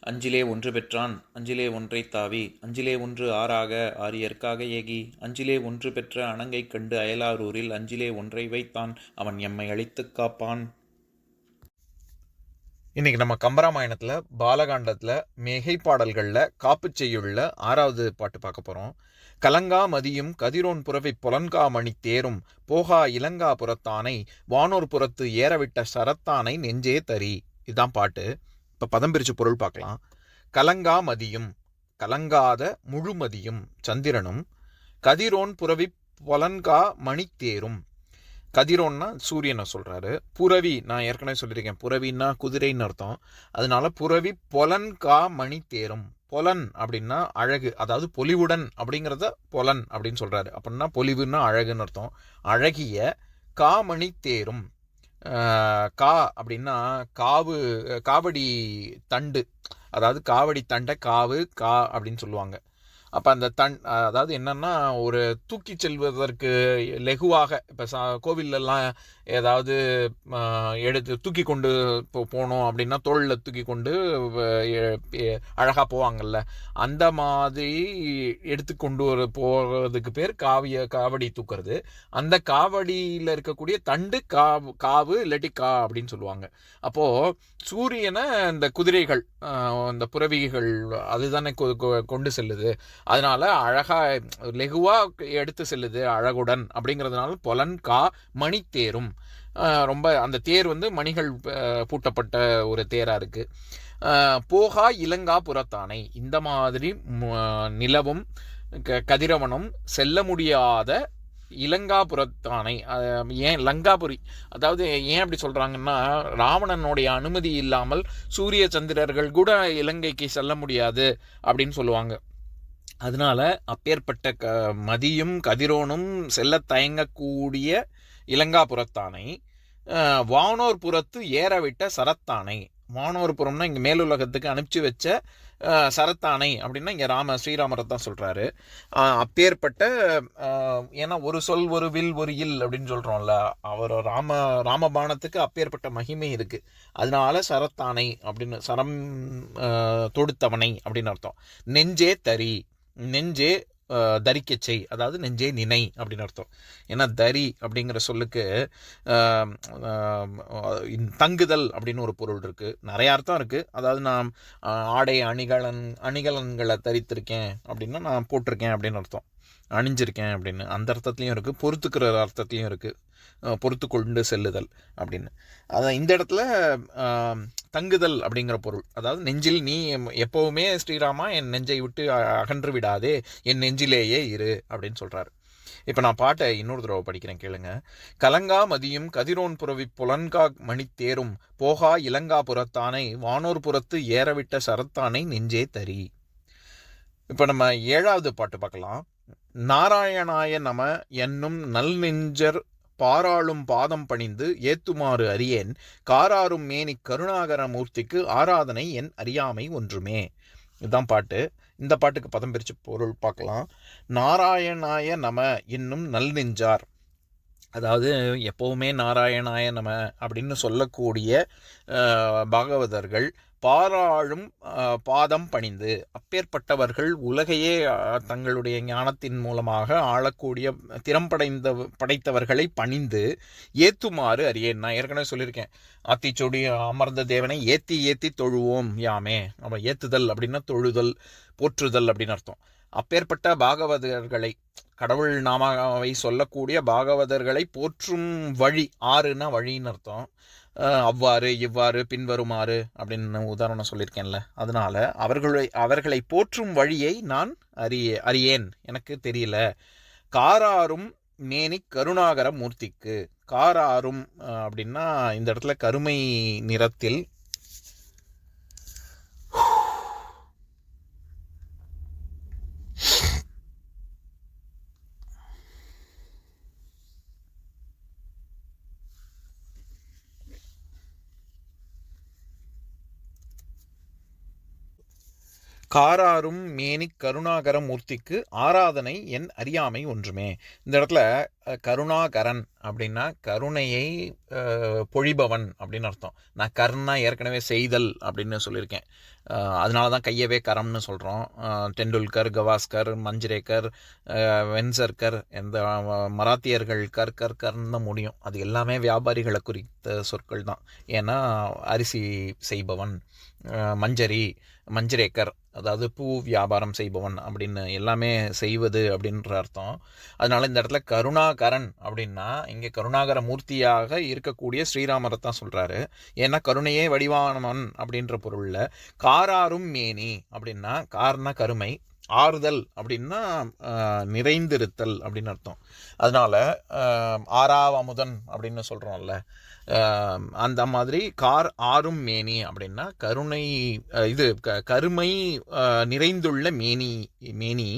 அஞ்சிலே ஒன்று பெற்றான் அஞ்சிலே ஒன்றை தாவி அஞ்சிலே ஒன்று ஆறாக ஆரியற்காக ஏகி அஞ்சிலே ஒன்று பெற்ற அணங்கை கண்டு அயலாரூரில் அஞ்சிலே ஒன்றை வைத்தான் அவன் எம்மை அழித்துக் காப்பான். இன்றைக்கி நம்ம கம்பராமாயணத்தில் பாலகாண்டத்தில் மேகை பாடல்களில் காப்பு செய்யுள்ள ஆறாவது பாட்டு பார்க்க போகிறோம் கலங்கா மதியும் கதிரோன் புறவை புலன்கா மணி தேரும் போகா இலங்கா புறத்தானை வானோர் புறத்து ஏறவிட்ட சரத்தானை நெஞ்சே தரி. இதுதான் பாட்டு. இப்போ பதம் பிரிச்சு பொருள் பார்க்கலாம். கலங்கா மதியும் கலங்காத முழுமதியும் சந்திரனும் கதிரோன் புறவி பொலன்கா மணித்தேரும். கதிரோன்னா சூரியனை சொல்கிறாரு புறவி நான் ஏற்கனவே சொல்லியிருக்கேன். புறவின்னா குதிரைன்னு அர்த்தம். அதனால புறவி பொலன் கா மணி தேரும் பொலன் அப்படின்னா அழகு அதாவது பொலிவுடன் அப்படிங்கிறத பொலன் அப்படின்னு சொல்கிறாரு அப்படின்னா பொலிவுன்னா அழகுன்னு அர்த்தம். அழகிய காமணி தேரும் கா அப்படின்னா காவு காவடி தண்டு. அதாவது காவடி தண்டை காவு கா அப்படின்னு சொல்லுவாங்க. அப்போ அந்த தன் அதாவது என்னென்னா ஒரு தூக்கி செல்வதற்கு லெகுவாக இப்போ சா கோவிலெல்லாம் ஏதாவது எடுத்து தூக்கி கொண்டு போ போனோம் அப்படின்னா தோளில் தூக்கி கொண்டு அழகாக போவாங்கள்ல அந்த மாதிரி எடுத்து கொண்டு வர போகிறதுக்கு பேர் காவிய காவடி தூக்குறது. அந்த காவடியில் இருக்கக்கூடிய தண்டு காவு காவு இல்லாட்டி கா அப்படின்னு சொல்லுவாங்க. அப்போது சூரியனை இந்த குதிரைகள் இந்த புறவிகள் அதுதானே கொண்டு செல்லுது. அதனால அழகாக லெகுவாக எடுத்து செல்லுது அழகுடன். அப்படிங்கிறதுனால பொலன் கா மணி தேரும் ரொம்ப அந்த தேர் வந்து மணிகள் பூட்டப்பட்ட ஒரு தேராக இருக்குது போகா இலங்கா புறத்தானை. இந்த மாதிரி நிலவும் கதிரவனும் செல்ல முடியாத இலங்காபுரத்தானை ஏன் லங்காபுரி அதாவது ஏன் அப்படி சொல்கிறாங்கன்னா ராவணனுடைய அனுமதி இல்லாமல் சூரிய சந்திரர்கள் கூட இலங்கைக்கு செல்ல முடியாது அப்படின்னு சொல்லுவாங்க. அதனால அப்பேற்பட்ட க மதியும் கதிரோனும் செல்ல தயங்கக்கூடிய இலங்காபுரத்தானை வானோர் புறத்து ஏறவிட்ட சரத்தானை. வானோர்புறம்னா இங்கே மேலுலகத்துக்கு அனுப்பிச்சு வச்ச சரத்தானை அப்படின்னா இங்கே ராம ஸ்ரீராமரை தான் சொல்கிறாரு அப்பேற்பட்ட ஏன்னா ஒரு சொல் ஒரு வில் ஒரு இல் அப்படின்னு சொல்கிறோம்ல அவர் ராம ராமபானத்துக்கு அப்பேற்பட்ட மகிமை இருக்குது அதனால சரத்தானை அப்படின்னு சரம் தொடுத்தவனை அப்படின்னு அர்த்தம். நெஞ்சே தரி நெஞ்சே தரிக்க செய். அதாவது நெஞ்சே நினை அப்படின்னு அர்த்தம். ஏன்னா தரி அப்படிங்கிற சொல்லுக்கு தங்குதல் அப்படின்னு ஒரு பொருள் இருக்குது நிறைய அர்த்தம் இருக்குது அதாவது நான் ஆடை அணிகலன் அணிகலன்களை தரித்திருக்கேன் அப்படின்னா நான் போட்டிருக்கேன் அப்படின்னு அர்த்தம். அணிஞ்சிருக்கேன் அப்படின்னு. அந்த அர்த்தத்துலையும் இருக்குது பொறுத்துக்கிற அர்த்தத்துலையும் இருக்குது பொறுத்து கொண்டு செல்லுதல் அப்படின்னு. அதான் இந்த இடத்துல தங்குதல் அப்படிங்கிற பொருள். அதாவது நெஞ்சில் நீ எப்போவுமே ஸ்ரீராமா என் நெஞ்சை விட்டு அகன்று விடாதே. என் நெஞ்சிலேயே இரு அப்படின்னு சொல்கிறாரு இப்போ நான் பாட்டை இன்னொரு தடவை படிக்கிறேன் கேளுங்க. கலங்கா மதியும் கதிரோன் புறவி புலன்கா மணி தேரும். போகா இலங்கா புறத்தானை. வானோர் புறத்து ஏறவிட்ட சரத்தானை நெஞ்சே தரி. இப்போ நம்ம ஏழாவது பாட்டு பார்க்கலாம். நாராயணாய நம என்னும் நல் நெஞ்சர் பாராளும் பாதம் பணிந்து ஏத்துமாறு அறியேன். காராரும் மேனி கருணாகர மூர்த்திக்கு ஆராதனை என் அறியாமை ஒன்றுமே. இதுதான் பாட்டு. இந்த பாட்டுக்கு பதம் பிரித்து பொருள் பார்க்கலாம். நாராயணாய நம என்னும் நல் நெஞ்சார் அதாவது எப்போவுமே நாராயணாய நம அப்படின்னு சொல்லக்கூடிய பாகவதர்கள் பாராளும் பாதம் பணிந்து அப்பேற்பட்டவர்கள் உலகையே தங்களுடைய ஞானத்தின் மூலமாக ஆளக்கூடிய திறம் படைந்த படைத்தவர்களை பணிந்து ஏத்துமாறு அறியேன். நான் ஏற்கனவே சொல்லியிருக்கேன். ஆத்திச்சொடி அமர்ந்த தேவனை ஏத்தி ஏத்தி தொழுவோம் யாமே. நம்ம ஏத்துதல் அப்படின்னா தொழுதல் போற்றுதல் அப்படின்னு அர்த்தம். அப்பேற்பட்ட பாகவதர்களை கடவுள் நாமாவை சொல்லக்கூடிய பாகவதர்களை போற்றும் வழி ஆறுனா வழின்னு அர்த்தம். அவ்வாறு இவ்வாறு பின்வருமாறு அப்படின்னு உதாரணம் சொல்லியிருக்கேன்ல. அதனால் அவர்களை அவர்களை போற்றும் வழியை நான் அறிய அறியேன். எனக்கு தெரியல. காராரும் மேனி கருணாகர மூர்த்திக்கு. காராரும் அப்படின்னா இந்த இடத்துல கருமை நிறத்தில் காராரும் மேனி கருணாகர மூர்த்திக்கு ஆராதனை என் அறியாமை ஒன்றுமே. இந்த இடத்துல கருணாகரன் அப்படின்னா கருணையை பொழிபவன் அப்படின்னு அர்த்தம். நான் கர்ணா ஏற்கனவே செய்தல் அப்படின்னு சொல்லியிருக்கேன். அதனால தான் கையவே கரம்னு சொல்கிறோம் டெண்டுல்கர் கவாஸ்கர் மஞ்சிரேக்கர் வென்சர்கர் எந்த மராத்தியர்கள் கர் கர் கர்ன்னு தான் முடியும். அது எல்லாமே வியாபாரிகளை குறித்த சொற்கள் தான். ஏன்னா அரிசி செய்பவன் மஞ்சரி மஞ்சிரேக்கர் அதாவது பூ வியாபாரம் செய்பவன் அப்படின்னு எல்லாமே செய்வது அப்படின்ற அர்த்தம். அதனால இந்த இடத்துல கருணாகரன் அப்படின்னா இங்கே கருணாகர மூர்த்தியாக இருக்கக்கூடிய ஸ்ரீராமரை தான் சொல்கிறாரு ஏன்னா கருணையே வடிவானவன் அப்படின்ற பொருளில் காராரும் மேனி அப்படின்னா கார்னா கருமை ஆறுதல் அப்படின்னா நிறைந்திருத்தல் அப்படின்னு அர்த்தம். அதனால ஆறாவ அமுதன் அப்படின்னு சொல்கிறோம்ல அந்த மாதிரி கார் ஆறும் மேனி அப்படின்னா கருணை இது க கருமை நிறைந்துள்ள மேனி மேனி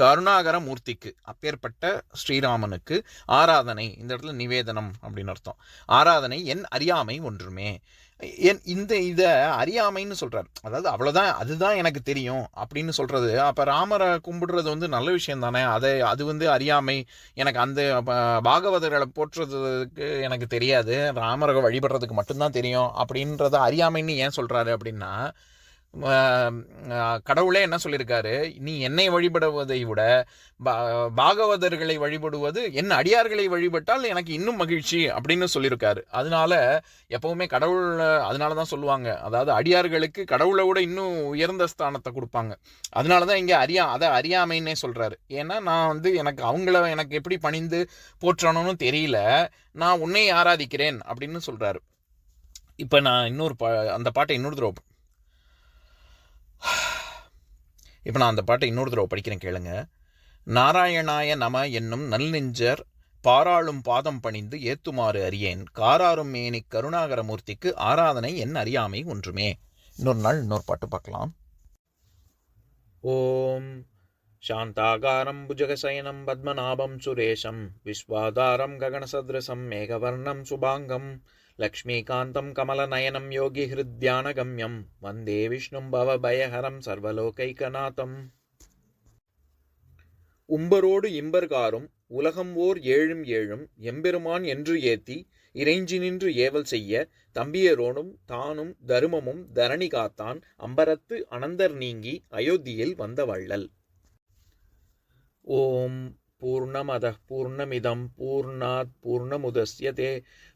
கருணாகர மூர்த்திக்கு அப்பேற்பட்ட ஸ்ரீராமனுக்கு ஆராதனை இந்த இடத்துல நிவேதனம் அப்படின்னு அர்த்தம். ஆராதனை என் அறியாமை ஒன்றுமே. என் இந்த இதை அறியாமைன்னு சொல்கிறார் அதாவது அவ்வளோதான் அதுதான் எனக்கு தெரியும் அப்படின்னு சொல்கிறது அப்போ ராமரை கும்பிடுறது வந்து நல்ல விஷயம் தானே. அதை அது வந்து அறியாமை. எனக்கு அந்த பாகவதர்களை போற்றுறதுக்கு எனக்கு தெரியாது. ராமரை வழிபடுறதுக்கு மட்டும்தான் தெரியும் அப்படின்றத அறியாமைன்னு ஏன் சொல்கிறாரு அப்படின்னா கடவுளே என்ன சொல்லியிருக்காரு? நீ என்னை வழிபடுவதை விட பா- பாகவதர்களை வழிபடுவது என் அடியார்களை வழிபட்டால் எனக்கு இன்னும் மகிழ்ச்சி அப்படின்னு சொல்லியிருக்காரு. அதனால எப்பவுமே கடவுள் அதனால தான் சொல்லுவாங்க. அதாவது அடியார்களுக்கு கடவுளை விட இன்னும் உயர்ந்த ஸ்தானத்தை கொடுப்பாங்க. அதனால தான் இங்கே அறியா அதை அறியாமைன்னே சொல்கிறாரு ஏன்னா நான் வந்து எனக்கு அவங்கள எனக்கு எப்படி பணிந்து போற்றணும்னு தெரியல. நான் உன்னை ஆராதிக்கிறேன் அப்படின்னு சொல்கிறாரு இப்போ நான் இன்னொரு பா அந்த பாட்டை இன்னொரு தடவை இப்போ நான் அந்த பாட்டை இன்னொரு தடவை படிக்கிறேன் கேளுங்க நாராயணாய நம என்னும் நல்நெஞ்சர் பாராளும் பாதம் பணிந்து ஏத்துமாறு அறியேன் காராரும் மேனி கருணாகரமூர்த்திக்கு ஆராதனை என் அறியாமை ஒன்றுமே இன்னொரு நாள் இன்னொரு பாட்டு பார்க்கலாம் ஓம் शान्ताकारं भुजगशयनं पद्मनाभं सुरेशं विश्वाधारं गगनसदृशं मेघवर्णं शुभाङ्गं लक्ष्मीकान्तं कमलनयनं योगिहृद्यानगम्यं वन्दे विष्णुं भवभयहरं सर्वलोकैकनाथम् உம்பரோடு இம்பர்காரும் உலகம் ஓர் ஏழும் ஏழும் எம்பெருமான் என்று ஏத்தி இறைஞ்சி நின்று ஏவல் செய்ய தம்பியரோடும் தானும் தருமமும் தரணி காத்தான் அம்பரத்து அனந்தர் நீங்கி அயோத்தியில் வந்த வள்ளல் ஓம் பூர்ணமத பூர்ணமிதம் பூர்ணாத் பூர்ணமுதஸ்யதே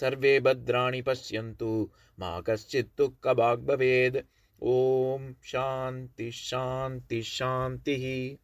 सर्वे भद्राणि पश्यन्तु। मा कश्चित् दुःखभाग् भवेत् ॐ शान्ति शान्ति शान्तिः।